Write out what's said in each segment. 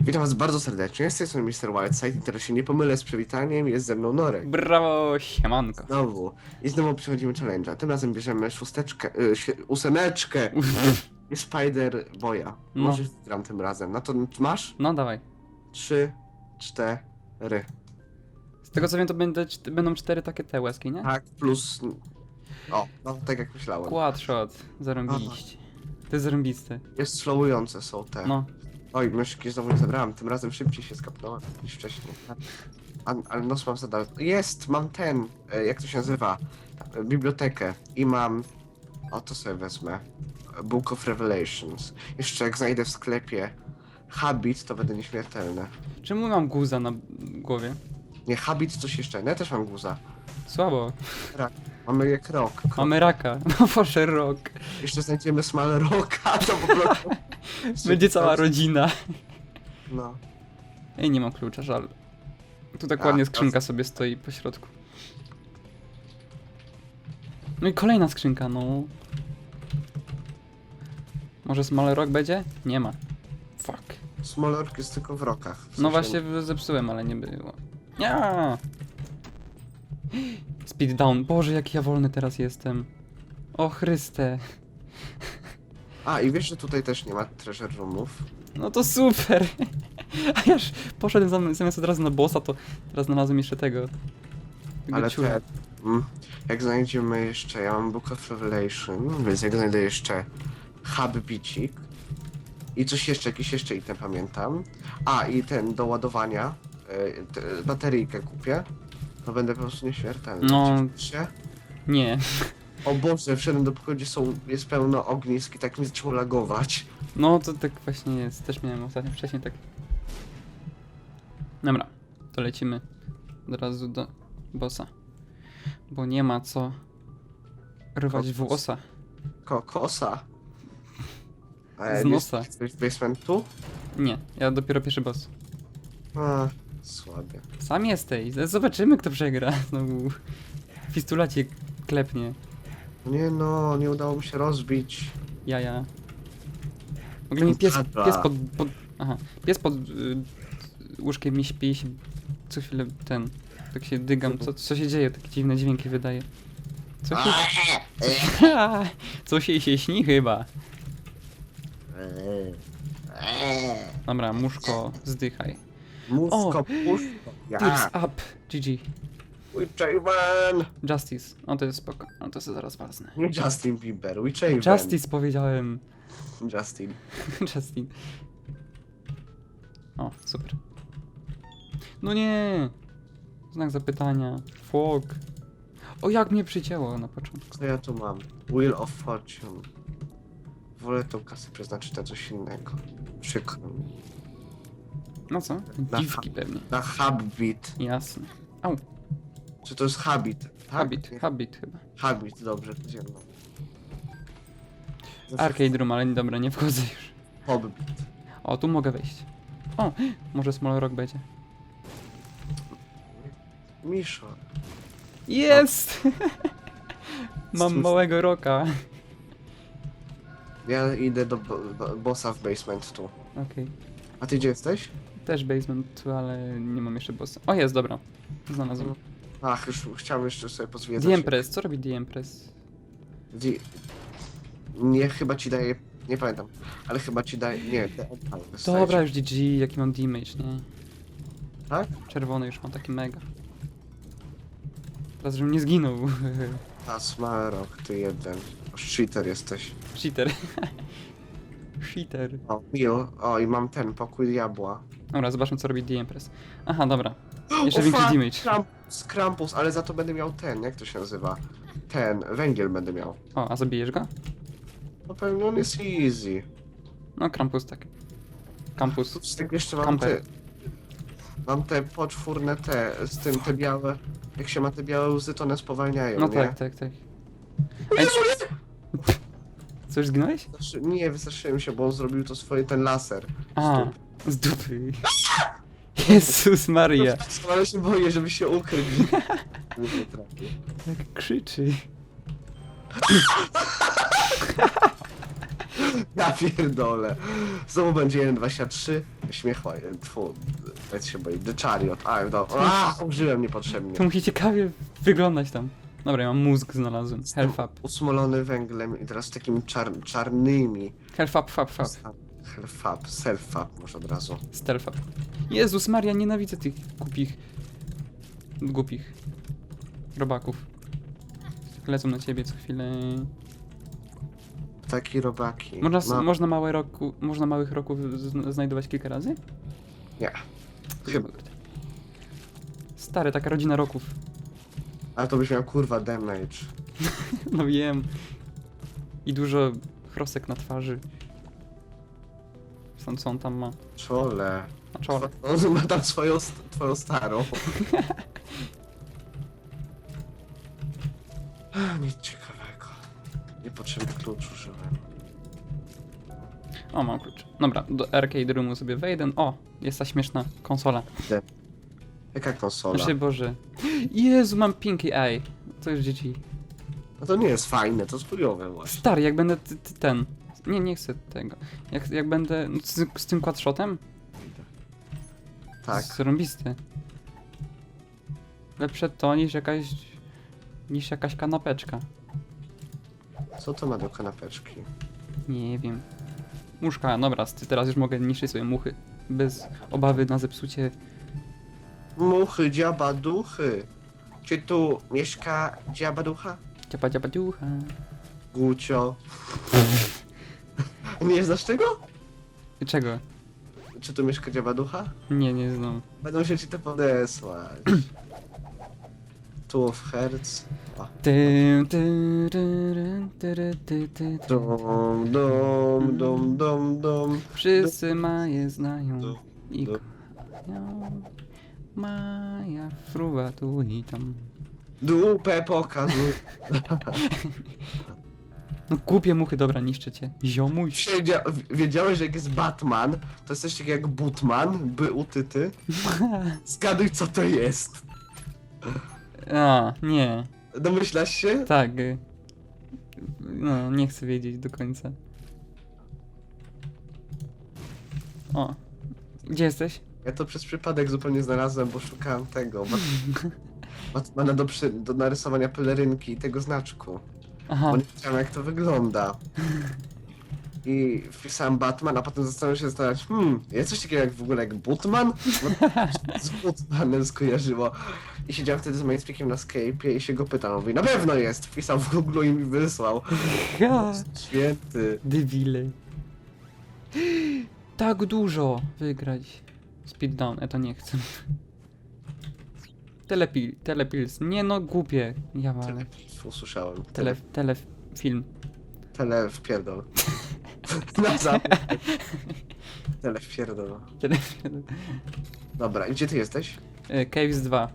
Witam was bardzo serdecznie, z tej strony Mr. Whiteside i teraz się nie pomylę z przywitaniem, jest ze mną Norek. Brawo, siemanko. Znowu. I znowu przechodzimy challenge'a. Tym razem bierzemy szósteczkę, y, ósemeczkę i Spider Boya. No. Może gram tym razem. No to masz? No dawaj. Trzy, cztery. Z tego co wiem, to będę, czt- będą cztery takie te łezki, nie? Tak, plus... O, no tak jak myślałem. Quad shot, zarąbiście. To jest zarąbiste. Jest slowujące są te. No, Oj, myszki znowu nie zabrałem, tym razem szybciej się skapnąłem niż wcześniej. A, ale nos mam zadal. Jest, mam ten, e, jak to się nazywa, e, bibliotekę i mam, o to sobie wezmę, Book of Revelations. Jeszcze jak znajdę w sklepie Habit, to będę nieśmiertelny. czemu mam guza na głowie? Nie, Habit coś jeszcze, no ja też mam guza. Słabo. Mamy jak rok. Mamy raka. No proszę rok. Jeszcze znajdziemy Small Rocka, to po prostu... Będzie cała rodzina. No. Ej, nie mam klucza, żal. Tu tak A, ładnie skrzynka sobie stoi po środku. No i kolejna skrzynka, no. Może Small Rock będzie? Nie ma. Fuck. Small Rock jest tylko w rokach. W No właśnie zepsułem, ale nie było. Nie. Speed down. Boże, jaki ja wolny teraz jestem. O Chryste. A, i wiesz, że tutaj też nie ma treasure roomów? No to super. A ja już poszedłem zam- zamiast od razu na bossa, to teraz znalazłem jeszcze tego. tego Ale ciula. te, mm, jak znajdziemy jeszcze, ja mam Book of Revelation, więc jak znajdę jeszcze Hub Bicik i coś jeszcze, jakiś jeszcze item pamiętam. A, i ten do ładowania, y, te, bateryjkę kupię, to będę po prostu nieśmiertelny. No. Cieszysz się? Nie. O Boże, wszedłem do pokoju, gdzie są, jest pełno ognisk i tak mi zaczęło lagować. No to tak właśnie jest. Też miałem ostatnio wcześniej tak. Dobra, to lecimy od razu do bossa. Bo nie ma co rwać Kokos. włosa. Kokosa. Z nosa. Jest basementu? Nie, ja dopiero pierwszy boss. A, słabie. Sam jesteś. Zobaczymy, kto przegra. Znowu fistula cię klepnie. Nie no, nie udało mi się rozbić. Jaja. W ogóle mi pies, pies pod, pod... Aha. Pies pod y, łóżkiem mi śpi i się co chwilę ten... Tak się dygam. Co, co się dzieje? Takie dziwne dźwięki wydaje. Co się... Co się się śni chyba. Dobra, muszko, zdychaj. Muszko, puszko. Tears Ja. up. GG. Witchaven. Justice. O, to jest spoko. O, to sobie zaraz wezmę. Nie Justin Bieber, Witchaven. Justice powiedziałem. Justin. Justin. O, super. No nie! Znak zapytania. Fog. O, jak mnie przycięło na początku. Co ja tu mam? Wheel of Fortune. Wolę tą kasę przeznaczyć na coś innego. Przykro mi. No co? Na Dziwki pewnie. Na Habit. Jasne. Czy to jest Habit? Tak? Habit, Nie. habit chyba. Habit, dobrze, ze mną. Arcade room, ale dobra, nie wchodzę już. Hobbit. O, tu mogę wejść. O, może Small Rock będzie. Miszo. Jest! Mam tym- małego roka. Ja idę do bo bo- bossa w basement tu. Okej. A ty gdzie jesteś? Też basement, tu, ale nie mam jeszcze bossa. O, jest, dobra. Znalazłem. Ach, już chciałem jeszcze sobie pozwiedzać. The Empress, co robi The Empress? Di- Nie, chyba ci daje. Nie pamiętam, ale chyba ci daje. Nie, The Empire. Dobra, już GG, jaki mam damage, nie? Tak? Czerwony już mam taki mega. Teraz, żebym nie zginął. A Smarok, ty jeden. Cheater jesteś. Cheater. Cheater. O, Mil. O, i mam ten, pokój diabła. Dobra, zobaczmy co robi The Empress. Aha, dobra. Jeszcze większy damage. Krampus, Krampus, ale za to będę miał ten, jak to się nazywa? Ten, węgiel będę miał. O, a zabijesz go? No pewnie on jest easy. No, Krampus tak. Campus. Tu z tego jeszcze mam te... Mam te poczwórne te, z tym te białe... Jak się ma te białe łzy, to one spowalniają, No nie? tak, tak, tak. O Ej, co już zginąłeś? Znaczy, nie, wystraszyłem się, bo on zrobił to swoje, ten laser. A, z dupy. Jezus Maria. Ale się boję, żeby się. Nie trafię. Jak krzyczy. Ja pierdolę. Znowu będzie 1.23. Śmiechła. Tfu. Powiedz się boi. The Chariot. A, no. A, użyłem niepotrzebnie. To musi ciekawie wyglądać tam. Dobra, ja mam mózg znalazłem. Health up. Usmolony węglem i teraz takimi czar czarnymi. Health up, fab, fab. Self-up, self-up może od razu. Stealth up. Jezus Maria, nienawidzę tych głupich... Głupich. Robaków. Lecą na ciebie co chwilę. Taki robaki. Można, s- można, małe roku, można małych roków zn- znajdować kilka razy? Nie. Chyba. Stary, taka rodzina roków. Ale to byś miał kurwa damage. No wiem. I dużo chrostek na twarzy. Stąd co on tam ma? Czole. Na czole. On ma tam swoją, twoją starą. Nic ciekawego. Niepotrzebny klucz użyłem. O, mam klucz. Dobra, do arcade roomu sobie wejdę. O, jest ta śmieszna konsola. Jaka konsola? Znaczy, Boże. Jezu, mam pinky eye. To już dzieci. No to nie jest fajne, to jest chujowe właśnie. Stary, jak będę ty, ty, ten... Nie, nie chcę tego. Jak, jak będę z, z tym quadshotem? Tak. Zrąbisty. Lepsze to niż jakaś... niż jakaś kanapeczka. Co to ma do kanapeczki? Nie wiem. Muszka, dobra, ty teraz już mogę niszczyć sobie muchy. Bez obawy na zepsucie. Muchy, dziabaduchy. Czy tu mieszka dziabaducha? Ciapa, ciapa, ciucha. Gucio. Nie znasz tego? Czego? Czy tu mieszka dziabaducha? Nie, nie znam. Będą się ci to podesłać. Tu of Hertz. O. Dom, dom, dom, dom, dom. Wszyscy Maję znają dom, i dom. kochają. Maja fruwa tu i tam. Dupę pokazuj. No głupie muchy, dobra, niszczę cię. Ziomuś. Wiedzia wiedziałeś, że jak jest Batman, to jest coś takiego jak Butman, by utyty. Zgaduj, co to jest. A, nie. Domyślasz się? Tak. y. No, nie chcę wiedzieć do końca. O. Gdzie jesteś? Ja to przez przypadek zupełnie znalazłem, bo szukałem tego. Bat- Batmana do, przy, do narysowania pelerynki i tego znaczku. Aha. Bo nie wiedziałem, jak to wygląda. I wpisałem Batman, a potem zacząłem się zastanawiać, hmm, jest coś takiego jak w ogóle jak Butman? No, z Butmanem skojarzyło. I siedziałem wtedy z Mindspeakiem na Skype'ie i się go pytam, mówi, na pewno jest! Wpisał w Google i mi wysłał. Ha, Święty. debile. Tak dużo wygrać. Speed down, ja to nie chcę. Telepil, telepils. Nie no, głupie. Ja walę. Tele, usłyszałem. Tele, Tele, telefilm. tele wpierdol. Na. Tele wpierdol. Telefilm. Dobra, i gdzie ty jesteś? E, Caves 2.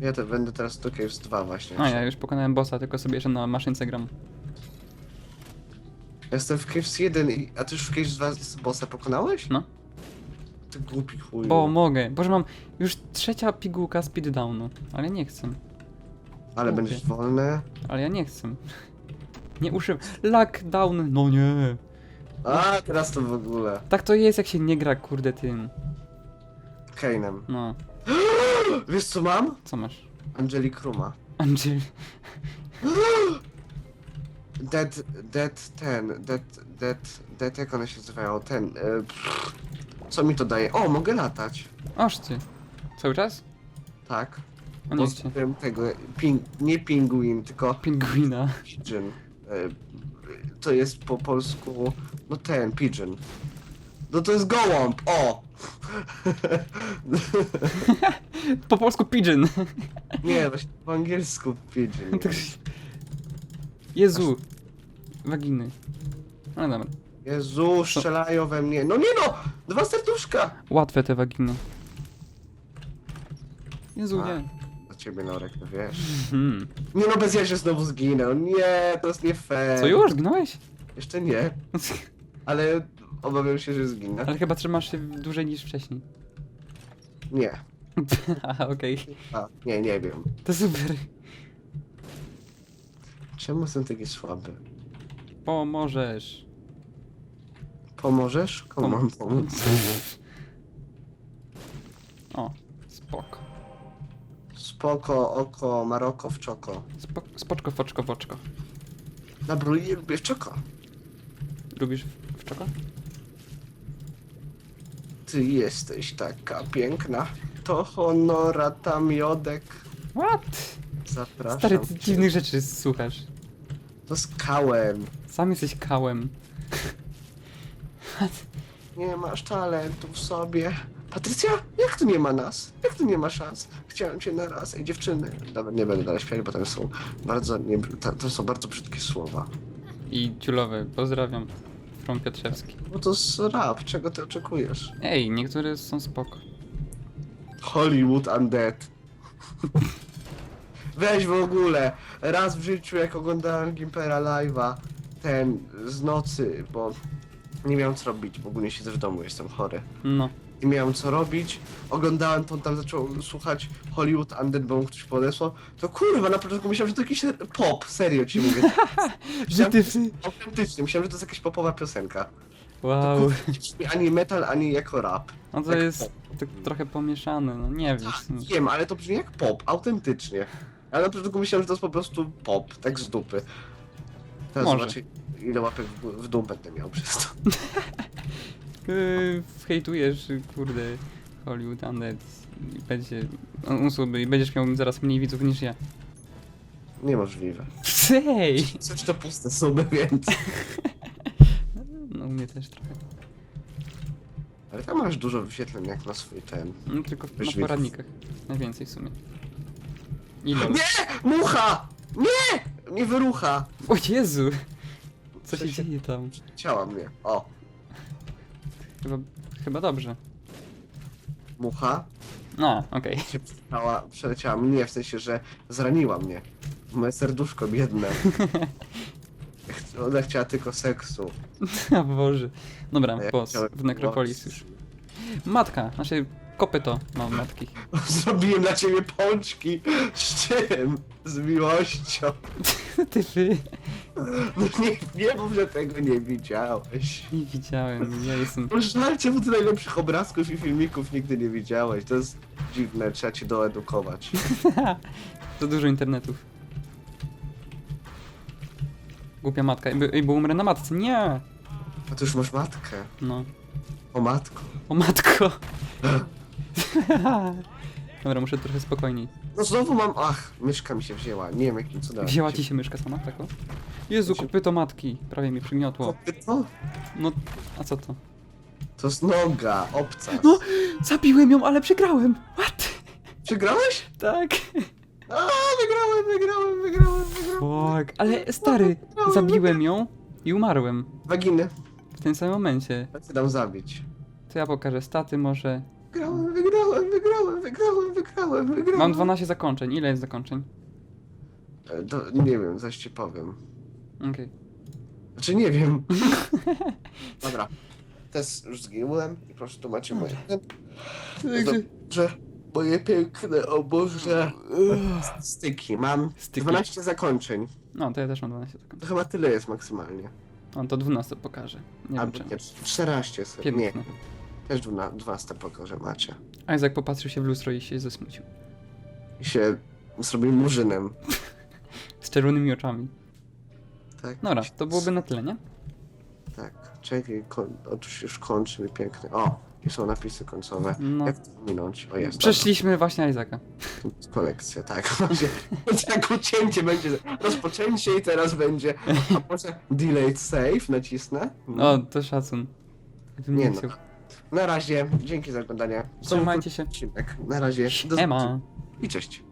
Ja to będę teraz do Caves 2 właśnie. A ja już pokonałem bossa, tylko sobie jeszcze na maszynce gram. Jestem w Caves 1, i... a ty już w Caves 2 z bossa pokonałeś? No. Ty głupi chuj. Bo mogę. Boże, mam już trzecia pigułka speed downu. Ale nie chcę. Ale Głupie. będziesz wolny. Ale ja nie chcę. Nie używam. Lockdown, no nie. A, teraz to w ogóle. Tak to jest, jak się nie gra, kurde, tym. Kane'em. No, Wiesz co mam? co masz? Angeli Kruma. Angel. Dead, dead ten, dead, dead, dead, jak one się nazywają? Ten, e, pff, co mi to daje? O, mogę latać. Oż ty. Cały czas? Tak. O nie cię. Pozbyłem tego, ping, nie pingwin, tylko Pingwina. pigeon. E, to jest po polsku, no ten, pigeon. No to jest gołąb, o! Po polsku pigeon. Nie, właśnie po angielsku pigeon. Tak Jezu. Waginy. No dobra. Jezu, strzelają we mnie. No nie no! Dwa serduszka! Łatwe te waginy. Jezu, A. nie. Do ciebie, Norek, no wiesz. Hmm. Nie no, bez ja się znowu zginę. Nie, to jest nie fair. Co już? Gnąłeś? Jeszcze nie, ale obawiam się, że zginę. Ale chyba trzymasz się dłużej niż wcześniej. Nie. Aha, okej. A, nie, nie wiem. To super. Czemu jestem taki słaby? Pomożesz. Pomożesz? Komu mam Pom- pomóc? O, spoko. Spoko, oko, Maroko w czoko. Spo, spoczko, foczko, woczko. Dobra, lubię w czoko. Lubisz w, w czoko? Ty jesteś taka piękna. To honorata miodek. What? Zapraszam Stary, ty cię. dziwnych rzeczy słuchasz. To skałem. Sam jesteś kałem. Nie masz talentu w sobie. Patrycja, jak tu nie ma nas? Jak tu nie ma szans? Chciałem cię na raz. Ej, dziewczyny. Dobra, nie będę dalej śpiewać, bo tam są bardzo, nie, to, to są bardzo brzydkie słowa. I ciulowy, pozdrawiam. From Piotrzewski. Bo to jest rap, czego ty oczekujesz? Ej, niektóre są spoko. Hollywood Undead. Weź w ogóle, raz w życiu jak oglądałem Gimpera live'a, ten z nocy, bo nie miałem co robić, bo ogólnie siedzę w domu, jestem chory. No. Nie miałem co robić, oglądałem to, on tam zaczął słuchać Hollywood Undead, bo mu ktoś podesłał, to kurwa, na początku myślałem, że to jakiś pop, serio ci mówię. Że ty... Autentycznie, myślałem, że to jest jakaś popowa piosenka. To Wow. kurwa, nie brzmi ani metal, ani jako rap. No to Jak jest tak trochę pomieszane, no nie wiem. w sumie. Wiem, ale to brzmi jak pop, autentycznie. Ale na początku myślałem, że to jest po prostu pop, tak z dupy. Teraz Może. zobaczcie, ile łapek w, w dół będę miał przez to. Yy, hejtujesz, kurde, Hollywood Undead i będzie... Usuby i będziesz miał zaraz mniej widzów niż ja. Niemożliwe. Hej! Coś to puste suby, więc... No u mnie też trochę. Ale tam masz dużo wyświetleń jak na swój ten... No tylko na Wyświetleń. poradnikach. Najwięcej w sumie. I lol. Nie! Mucha! Nie! Nie wyrucha! O Jezu! Co się dzieje tam? Ciała mnie. O, Chyba, chyba dobrze. mucha A, okej. się przeleciała, przeleciała mnie, w sensie, że zraniła mnie. Moje serduszko biedne. Ch- Ona chciała tylko seksu. O Boże. Dobra, A ja boss. chciałem W Necropolis już. Matka, znaczy kopyto mam matki. Zrobiłem dla ciebie pączki. Z czym? Z miłością. Ty wy. No nie, nie mów, że tego nie widziałeś. Nie widziałem, ja jestem... Żal, czemu ty najlepszych obrazków i filmików nigdy nie widziałeś. To jest dziwne, trzeba cię doedukować. Za dużo internetów. Głupia matka. Ej, bo- Ej, bo umrę na matce. Nie! A ty już masz matkę. No. O matko. O matko! Dobra, muszę trochę spokojniej. No znowu mam... Ach, myszka mi się wzięła. Nie wiem jakim cudem. Wzięła ci się myszka sama, tak o? Jezu, kopyto matki. Prawie mnie przygniotło. Co? No, a co to? To jest noga, obca. No! Zabiłem ją, ale przegrałem! What? Przegrałeś? Tak. A, wygrałem, wygrałem, wygrałem, wygrałem. Fuck, ale stary, zabiłem ją i umarłem. Waginy. W tym samym momencie. Chcę dam zabić. To ja pokażę staty może. Wygrałem, wygrałem, wygrałem, wygrałem, wygrałem, wygrałem. Mam 12 zakończeń. Ile jest zakończeń? E, To, nie wiem, zaś ci powiem. Okej. Znaczy nie wiem. Dobra. Też już zginąłem i proszę tłumaczyć moje... Dobrze. Moje piękne, o Boże. Styki. Mam Styki. 12 zakończeń. No, to ja też mam 12 zakończeń. To chyba tyle jest maksymalnie. No, to 12 pokażę. Nie wiem Albo czemu. nie, 14 jest. Nie, Piękne. też 12, 12 pokażę macie. Isaac popatrzył się w lustro i się zasmucił. I się zrobił murzynem. Z czerwonymi oczami. Tak? Dobra, to byłoby na tyle, nie? Tak. Czekaj, koń... otóż już kończy mi pięknie. O, i są napisy końcowe. No. Jak to minąć? O jest. Przeszliśmy właśnie Isaaca. dobra. Kolekcja, tak. Tak ucięcie będzie. Rozpoczęcie i teraz będzie. A może delayed save nacisnę? O, to szacun. Gdybym Nie nie no. chciał. Na razie, dzięki za oglądanie. Trzymajcie się. Odcinek. Na razie. Do Ema. I cześć.